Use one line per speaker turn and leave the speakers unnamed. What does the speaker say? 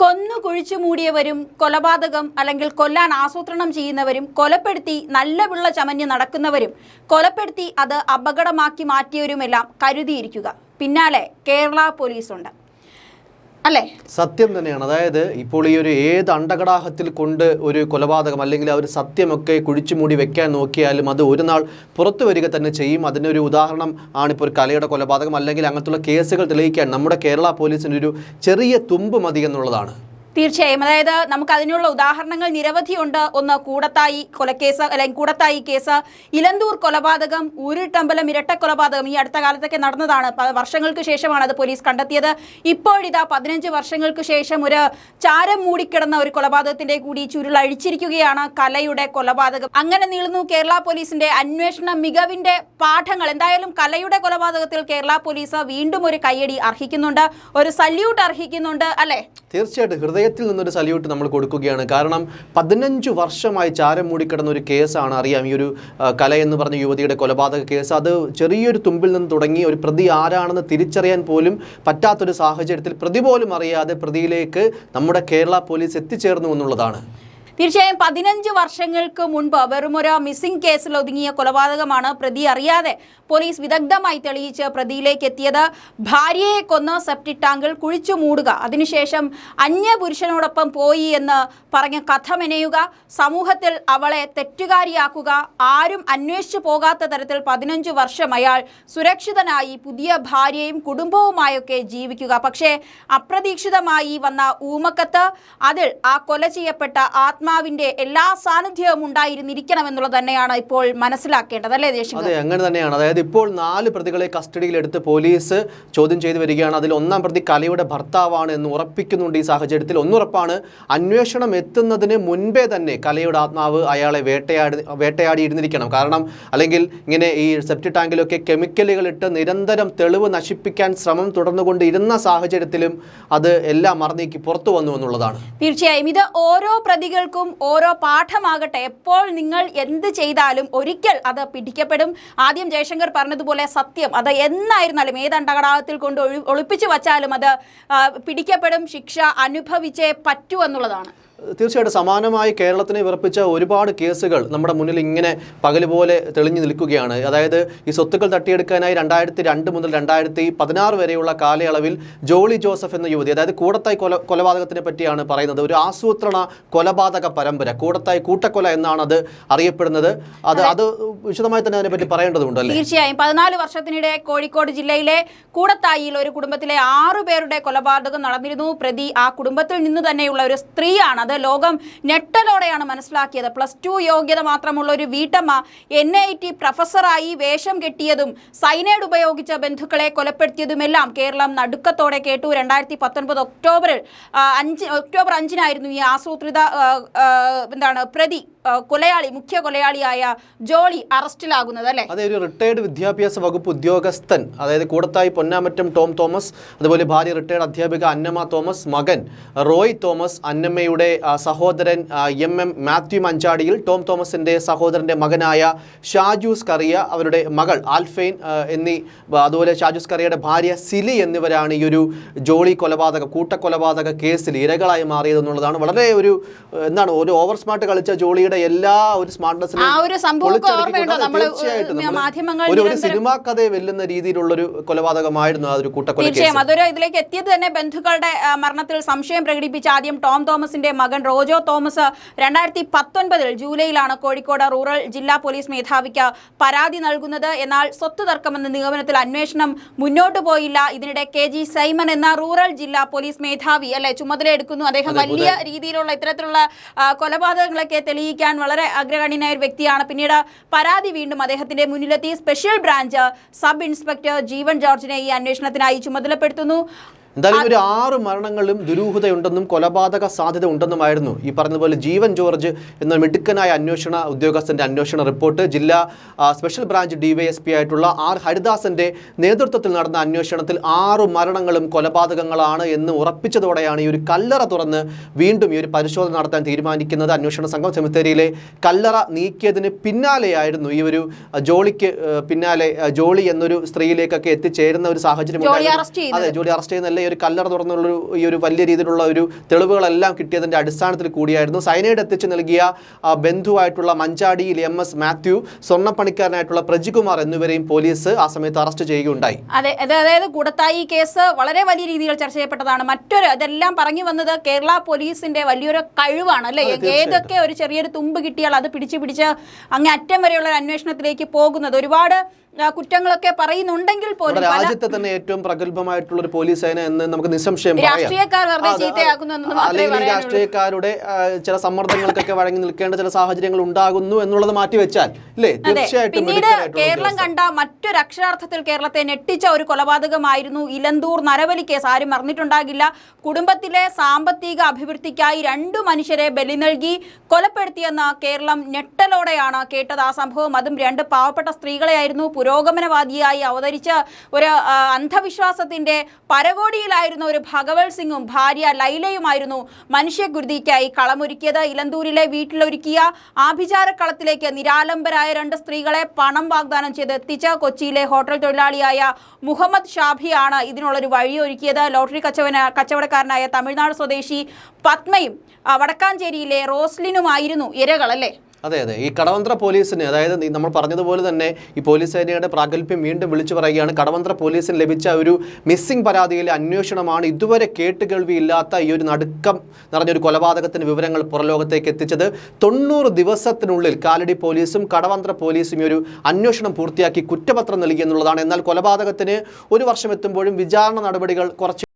കൊന്നു കുഴിച്ചു മൂടിയവരും കൊലപാതകം അല്ലെങ്കിൽ കൊല്ലാൻ ആസൂത്രണം ചെയ്യുന്നവരും കൊലപ്പെടുത്തി നല്ല വിള്ള ചമഞ്ഞ് നടക്കുന്നവരും കൊലപ്പെടുത്തി അത് അപകടമാക്കി മാറ്റിയവരുമെല്ലാം കരുതിയിരിക്കുക. പിന്നാലെ കേരള പോലീസുണ്ട്. അല്ലേ?
സത്യം തന്നെയാണ്. അതായത് ഇപ്പോൾ ഈ ഒരു ഏത് അണ്ടകടാഹത്തിൽ കൊണ്ട് ഒരു കൊലപാതകം അല്ലെങ്കിൽ ആ ഒരു സത്യമൊക്കെ കുഴിച്ചു മൂടി വെക്കാൻ നോക്കിയാലും അത് ഒരു നാൾ പുറത്തു വരിക തന്നെ ചെയ്യും. അതിനൊരു ഉദാഹരണം ആണിപ്പോൾ ഒരു കലയുടെ കൊലപാതകം അല്ലെങ്കിൽ അങ്ങനത്തുള്ള കേസുകൾ തെളിയിക്കാൻ നമ്മുടെ കേരള പോലീസിന് ഒരു ചെറിയ തുമ്പ് മതി എന്നുള്ളതാണ്.
തീർച്ചയായും. അതായത് നമുക്ക് അതിനുള്ള ഉദാഹരണങ്ങൾ നിരവധിയുണ്ട്. ഒന്ന് കൂടത്തായി കൊലക്കേസ് അല്ലെങ്കിൽ കൂടത്തായി കേസ് ഇലന്തൂർ കൊലപാതകം ഊരിട്ടമ്പലം ഇരട്ട കൊലപാതകം ഈ അടുത്ത കാലത്തൊക്കെ നടന്നതാണ്. വർഷങ്ങൾക്ക് ശേഷമാണ് അത് പോലീസ് കണ്ടെത്തിയത്. ഇപ്പോഴിതാ പതിനഞ്ച് വർഷങ്ങൾക്ക് ശേഷം ഒരു ചാരം മൂടിക്കിടന്ന ഒരു കൊലപാതകത്തിന്റെ കൂടി ചുരുൾ അഴിച്ചിരിക്കുകയാണ് കലയുടെ കൊലപാതകം. അങ്ങനെ നീളുന്നു കേരള പോലീസിന്റെ അന്വേഷണ മികവിന്റെ പാഠങ്ങൾ. എന്തായാലും കലയുടെ കൊലപാതകത്തിൽ കേരള പോലീസ് വീണ്ടും ഒരു കയ്യടി അർഹിക്കുന്നുണ്ട്. ഒരു സല്യൂട്ട് അർഹിക്കുന്നുണ്ട് അല്ലെ?
തീർച്ചയായിട്ടും. ഹൃദയത്തിൽ നിന്നൊരു സല്യൂട്ട് നമ്മൾ കൊടുക്കുകയാണ്. കാരണം പതിനഞ്ച് വർഷമായി ചാരം മൂടിക്കിടന്ന ഒരു കേസാണ് അറിയാം. ഈ ഒരു കല എന്ന് പറഞ്ഞ യുവതിയുടെ കൊലപാതക കേസ്. അത് ചെറിയൊരു തുമ്പിൽ നിന്ന് തുടങ്ങി ഒരു പ്രതി ആരാണെന്ന് തിരിച്ചറിയാൻ പോലും പറ്റാത്തൊരു സാഹചര്യത്തിൽ പ്രതി പോലും അറിയാതെ പ്രതിയിലേക്ക് നമ്മുടെ കേരള പോലീസ് എത്തിച്ചേർന്നു എന്നുള്ളതാണ്.
തീർച്ചയായും പതിനഞ്ച് വർഷങ്ങൾക്ക് മുൻപ് വെറുമൊരു മിസ്സിംഗ് കേസിൽ ഒതുങ്ങിയ കൊലപാതകമാണ് പ്രതി അറിയാതെ പോലീസ് വിദഗ്ധമായി തെളിയിച്ച് പ്രതിയിലേക്ക് എത്തിയത്. ഭാര്യയെ കൊന്ന് സെപ്റ്റിക് ടാങ്കിൽ കുഴിച്ചു മൂടുക അതിനുശേഷം അന്യ പുരുഷനോടൊപ്പം പോയി എന്ന് പറഞ്ഞ് കഥ മെനയുക സമൂഹത്തിൽ അവളെ തെറ്റുകാരിയാക്കുക ആരും അന്വേഷിച്ചു പോകാത്ത തരത്തിൽ പതിനഞ്ച് വർഷം അയാൾ സുരക്ഷിതനായി പുതിയ ഭാര്യയും കുടുംബവുമായൊക്കെ ജീവിക്കുക. പക്ഷേ അപ്രതീക്ഷിതമായി വന്ന ഊമക്കത്ത് അതിൽ ആ കൊല ചെയ്യപ്പെട്ട ആത്മാവിന്റെ എല്ലാ സാന്നിധ്യവും ഉണ്ടായിരുന്നിരിക്കണം എന്നുള്ളത് തന്നെയാണ് ഇപ്പോൾ മനസ്സിലാക്കേണ്ടത് അല്ലേ ദേശം
അതെ അങ്ങനെ തന്നെയാണ്. അതായത് ഇപ്പോൾ നാല് പ്രതികളെ കസ്റ്റഡിയിൽ കസ്റ്റഡിയിലെടുത്ത് പോലീസ് ചോദ്യം ചെയ്തു വരികയാണ്. അതിൽ ഒന്നാം പ്രതി കലയുടെ ഭർത്താവാണ് എന്ന് ഉറപ്പിക്കുന്നുണ്ട് ഈ സാഹചര്യത്തിൽ. ഒന്നുറപ്പാണ് അന്വേഷണം എത്തുന്നതിന് മുൻപേ തന്നെ കലയുടെ ആത്മാവ് അയാളെ വേട്ടയാടി വേട്ടയാടിയിരുന്നിരിക്കണം. കാരണം അല്ലെങ്കിൽ ഇങ്ങനെ ഈ സെപ്റ്റി ടാങ്കിലൊക്കെ കെമിക്കലുകൾ ഇട്ട് നിരന്തരം തെളിവ് നശിപ്പിക്കാൻ ശ്രമം തുടർന്നുകൊണ്ടിരുന്ന സാഹചര്യത്തിലും അത് എല്ലാം മറന്നേക്ക് പുറത്തു വന്നു എന്നുള്ളതാണ്.
തീർച്ചയായും. ഇത് ഓരോ പ്രതികൾക്കും ഓരോ പാഠമാകട്ടെ എപ്പോൾ നിങ്ങൾ എന്ത് ചെയ്താലും ഒരിക്കൽ അത് പിടിക്കപ്പെടും. ആദ്യം ജയശങ്കർ പറഞ്ഞതുപോലെ സത്യം അത് എന്നായിരുന്നാലും ഏത് അണ്ടകടാകത്തിൽ കൊണ്ട് ഒളിപ്പിച്ചു വച്ചാലും അത് പിടിക്കപ്പെടും ശിക്ഷ അനുഭവിച്ചേ പറ്റൂ എന്നുള്ളതാണ്.
തീർച്ചയായിട്ടും സമാനമായി കേരളത്തിനെ വിറപ്പിച്ച ഒരുപാട് കേസുകൾ നമ്മുടെ മുന്നിൽ ഇങ്ങനെ പകൽ പോലെ തെളിഞ്ഞു നിൽക്കുകയാണ്. അതായത് ഈ സ്വത്തുക്കൾ തട്ടിയെടുക്കാനായി രണ്ടായിരത്തി രണ്ട് മുതൽ രണ്ടായിരത്തി പതിനാറ് വരെയുള്ള കാലയളവിൽ ജോളി ജോസഫ് എന്ന യുവതി അതായത് കൂടത്തായി കൊല കൊലപാതകത്തിനെ പറ്റിയാണ് പറയുന്നത്. ഒരു ആസൂത്രണ കൊലപാതക പരമ്പര കൂടത്തായി കൂട്ടക്കൊല എന്നാണ് അത് അറിയപ്പെടുന്നത്. അത് അത്. വിശദമായി തന്നെ അതിനെപ്പറ്റി പറയേണ്ടതുണ്ട് അല്ലേ?
തീർച്ചയായും. പതിനാല് വർഷത്തിനിടെ കോഴിക്കോട് ജില്ലയിലെ കൂടത്തായിൽ ഒരു കുടുംബത്തിലെ ആറു പേരുടെ കൊലപാതകം നടന്നിരുന്നു. പ്രതി ആ കുടുംബത്തിൽ നിന്ന് തന്നെയുള്ള ഒരു സ്ത്രീയാണ് അത് ലോകം ഞെട്ടലോടെയാണ് മനസ്സിലാക്കിയത്. പ്ലസ് ടു യോഗ്യത മാത്രമുള്ള ഒരു വീട്ടമ്മ എൻ ഐ ടി പ്രൊഫസറായി വേഷം കെട്ടിയതും സൈനൈഡ് ഉപയോഗിച്ച ബന്ധുക്കളെ കൊലപ്പെടുത്തിയതുമെല്ലാം കേരളം നടുക്കത്തോടെ കേട്ടു. രണ്ടായിരത്തി പത്തൊൻപത് ഒക്ടോബറിൽ അഞ്ച് ഒക്ടോബർ അഞ്ചിനായിരുന്നു ഈ ആസൂത്രിത എന്താണ് പ്രതി കൊലയാളി മുഖ്യ കൊലയാളിയായ ജോളി അറസ്റ്റിലാകുന്നത് അല്ലേ?
അതെ ഒരു റിട്ടയർഡ് വിദ്യാഭ്യാസ വകുപ്പ് ഉദ്യോഗസ്ഥൻ അതായത് കൂടത്തായി പൊന്നാമറ്റം ടോം തോമസ് അതുപോലെ ഭാര്യ റിട്ടയർഡ് അധ്യാപിക അന്നമ്മ തോമസ് മകൻ റോയ് തോമസ് അന്നമ്മയുടെ സഹോദരൻ എം എം മാത്യു മഞ്ചാടിയിൽ ടോം തോമസിന്റെ സഹോദരന്റെ മകനായ ഷാജൂസ് കറിയ അവരുടെ മകൾ ആൽഫൈൻ എന്നീ അതുപോലെ ഷാജൂസ് കറിയയുടെ ഭാര്യ സിലി എന്നിവരാണ് ഈ ഒരു ജോളി കൊലപാതക കൂട്ടക്കൊലപാതക കേസിൽ ഇരകളായി മാറിയതെന്നുള്ളതാണ്. വളരെ ഒരു എന്താണ് ഒരു ഓവർ സ്മാർട്ട് കളിച്ച ജോളിയുടെ എല്ലാ ഒരു
സ്മാർട്ട്നെസ്സിലും ഒരു
ഒരു ഒരു സിനിമാ കഥയെ വെല്ലുന്ന രീതിയിലുള്ളൊരു കൊലപാതകമായിരുന്നു ആ ഒരു കൂട്ടക്കൊല
അതൊരു ഇതിലേക്ക് എത്തിയത് തന്നെ ബന്ധുക്കളുടെ മരണത്തിൽ സംശയം പ്രകടിപ്പിച്ച ആദ്യം ടോം തോമസിന്റെ മകൻ റോജോ തോമസ്. രണ്ടായിരത്തി പത്തൊൻപതിൽ ജൂലൈയിലാണ് കോഴിക്കോട് റൂറൽ ജില്ലാ പോലീസ് മേധാവിക്ക് പരാതി നൽകുന്നത്. എന്നാൽ സ്വത്ത് തർക്കമെന്ന നിഗമനത്തിൽ അന്വേഷണം മുന്നോട്ട് പോയില്ല. ഇതിനിടെ കെ ജി സൈമൻ എന്ന റൂറൽ ജില്ലാ പോലീസ് മേധാവി അല്ലെ ചുമതലയെടുക്കുന്നു. അദ്ദേഹം വലിയ രീതിയിലുള്ള ഇത്തരത്തിലുള്ള കൊലപാതകങ്ങളൊക്കെ കൊലപാതകങ്ങളൊക്കെ തെളിയിക്കാൻ വളരെ അഗ്രഗണ്യനായ ഒരു വ്യക്തിയാണ്. പിന്നീട് പരാതി വീണ്ടും അദ്ദേഹത്തിന്റെ മുന്നിലെത്തി. Special branch sub inspector Jeevan ജോർജിനെ ഈ അന്വേഷണത്തിനായി ചുമതലപ്പെടുത്തുന്നു.
എന്തായാലും ഒരു ആറ് മരണങ്ങളിലും ദുരൂഹതയുണ്ടെന്നും കൊലപാതക സാധ്യത ഉണ്ടെന്നുമായിരുന്നു ഈ പറഞ്ഞതുപോലെ ജീവൻ ജോർജ് എന്ന മിടുക്കനായ അന്വേഷണ ഉദ്യോഗസ്ഥന്റെ അന്വേഷണ റിപ്പോർട്ട്. ജില്ലാ സ്പെഷ്യൽ ബ്രാഞ്ച് ഡിവൈഎസ്പി ആയിട്ടുള്ള ആർ ഹരിദാസന്റെ നേതൃത്വത്തിൽ നടന്ന അന്വേഷണത്തിൽ ആറ് മരണങ്ങളും കൊലപാതകങ്ങളാണ് എന്ന് ഉറപ്പിച്ചതോടെയാണ് ഈ ഒരു കല്ലറ തുറന്ന് വീണ്ടും ഈ ഒരു പരിശോധന നടത്താൻ തീരുമാനിക്കുന്നത്. അന്വേഷണ സംഘം സെമിത്തേരിയിലെ കല്ലറ നീക്കിയതിന് പിന്നാലെയായിരുന്നു ഈ ഒരു ജോളിക്ക് പിന്നാലെ ജോളി എന്നൊരു സ്ത്രീയിലേക്കൊക്കെ എത്തിച്ചേരുന്ന ഒരു സാഹചര്യം. അതെ ജോളി അറസ്റ്റ് ചെയ്യുന്നതല്ലേ ഒരു കല്ലറ തുറന്നുള്ള ഈ ഒരു വലിയ രീതിയിലുള്ള ഒരു തെളിവുകളെല്ലാം കിട്ടിയതിന്റെ അടിസ്ഥാനത്തിൽ കൂടിയായിരുന്നു. സൈനൈഡ് എത്തിച്ച് നൽകിയ ബന്ധുവായിട്ടുള്ള മഞ്ചാടിയിൽ എം എസ് മാത്യു സ്വർണപ്പണിക്കാരനായിട്ടുള്ള പ്രജികുമാർ എന്നിവരെയും പോലീസ് ആ സമയത്ത് അറസ്റ്റ് ചെയ്യുകയുണ്ടായി.
അതെ അത് അതായത് കൂടത്തായി കേസ് വളരെ വലിയ രീതിയിൽ ചർച്ച ചെയ്യപ്പെട്ടതാണ്. മറ്റൊരു അതെല്ലാം പറഞ്ഞു വന്നത് കേരള പോലീസിന്റെ വലിയൊരു കഴിവാണ് അല്ലെ? ഏതൊക്കെ ഒരു ചെറിയൊരു തുമ്പ് കിട്ടിയാൽ അത് പിടിച്ചു പിടിച്ച് അങ്ങേ അറ്റം വരെയുള്ള അന്വേഷണത്തിലേക്ക് പോകുന്നത്? ഒരുപാട് കുറ്റങ്ങളൊക്കെ പറയുന്നുണ്ടെങ്കിൽ പോലും
രാജ്യത്തെ തന്നെ ഏറ്റവും പ്രഗത്ഭമായിട്ടുള്ള ഒരു പോലീസ് സേന എന്ന് നമുക്ക് നിസ്സംശയം
രാഷ്ട്രീയക്കാർ വെറുതെ ചീത്തയാക്കുന്നു
അല്ലെങ്കിൽ. രാഷ്ട്രീയക്കാരുടെ ചില സമ്മർദ്ദങ്ങൾക്കൊക്കെ വഴങ്ങി നിൽക്കേണ്ട ചില സാഹചര്യങ്ങൾ ഉണ്ടാകുന്നു എന്നുള്ളത് മാറ്റിവെച്ചാൽ
അല്ലേ
തീർച്ചയായിട്ടും
പിന്നീട് കേരളം കണ്ട മറ്റൊരു അക്ഷരാർത്ഥത്തിൽ കേരളത്തെ ഞെട്ടിച്ച ഒരു കൊലപാതകമായിരുന്നു ഇലന്തൂർ നരവലി കേസ്. ആരും അറിഞ്ഞിട്ടുണ്ടാകില്ല കുടുംബത്തിലെ സാമ്പത്തിക അഭിവൃദ്ധിക്കായി രണ്ടു മനുഷ്യരെ ബലി നൽകി കൊലപ്പെടുത്തിയെന്ന കേരളം ഞെട്ടലോടെയാണ് കേട്ടത് ആ സംഭവം. അതും രണ്ട് പാവപ്പെട്ട സ്ത്രീകളെയായിരുന്നു. പുരോഗമനവാദിയായി അവതരിച്ച ഒരു അന്ധവിശ്വാസത്തിന്റെ പരകോടിയിലായിരുന്ന ഒരു ഭഗവത് സിംഗും ഭാര്യ ലൈലയുമായിരുന്നു മനുഷ്യഗുരുതിക്കായി കളമൊരുക്കിയത്. ഇലന്തൂരിലെ വീട്ടിലൊരുക്കിയ ആഭിചാരക്കളത്തിലേക്ക് നിരാലംബരായ രണ്ട് സ്ത്രീകളെ പണം വാഗ്ദാനം ചെയ്ത് എത്തിച്ച കൊച്ചിയിലെ ഹോട്ടൽ തൊഴിലാളിയായ മുഹമ്മദ് ഷാഫിയാണ് ഇതിനുള്ളൊരു വഴിയൊരുക്കിയത്. ലോട്ടറി കച്ചവന കച്ചവടക്കാരനായ തമിഴ്നാട് സ്വദേശി പത്മയും വടക്കാഞ്ചേരിയിലെ റോസ്ലിനുമായിരുന്നു ഇരകൾ അല്ലേ
അതെ അതെ. ഈ കടവന്ത്ര പോലീസിന് അതായത് നമ്മൾ പറഞ്ഞതുപോലെ തന്നെ ഈ പോലീസ് സേനയുടെ പ്രാഗൽഭ്യം വീണ്ടും വിളിച്ചു പറയുകയാണ്. കടവന്ത്ര പോലീസിന് ലഭിച്ച ഒരു മിസ്സിംഗ് പരാതിയിലെ അന്വേഷണമാണ് ഇതുവരെ കേട്ടുകേൾവിയില്ലാത്ത ഈ ഒരു നടുക്കം നിറഞ്ഞൊരു കൊലപാതകത്തിന് വിവരങ്ങൾ പുറലോകത്തേക്ക് എത്തിച്ചത്. തൊണ്ണൂറ് ദിവസത്തിനുള്ളിൽ കാലടി പോലീസും കടവന്ത്ര പോലീസും ഈ ഒരു അന്വേഷണം പൂർത്തിയാക്കി കുറ്റപത്രം നൽകി എന്നുള്ളതാണ്. എന്നാൽ കൊലപാതകത്തിന് ഒരു വർഷം എത്തുമ്പോഴും വിചാരണ നടപടികൾ കുറച്ച്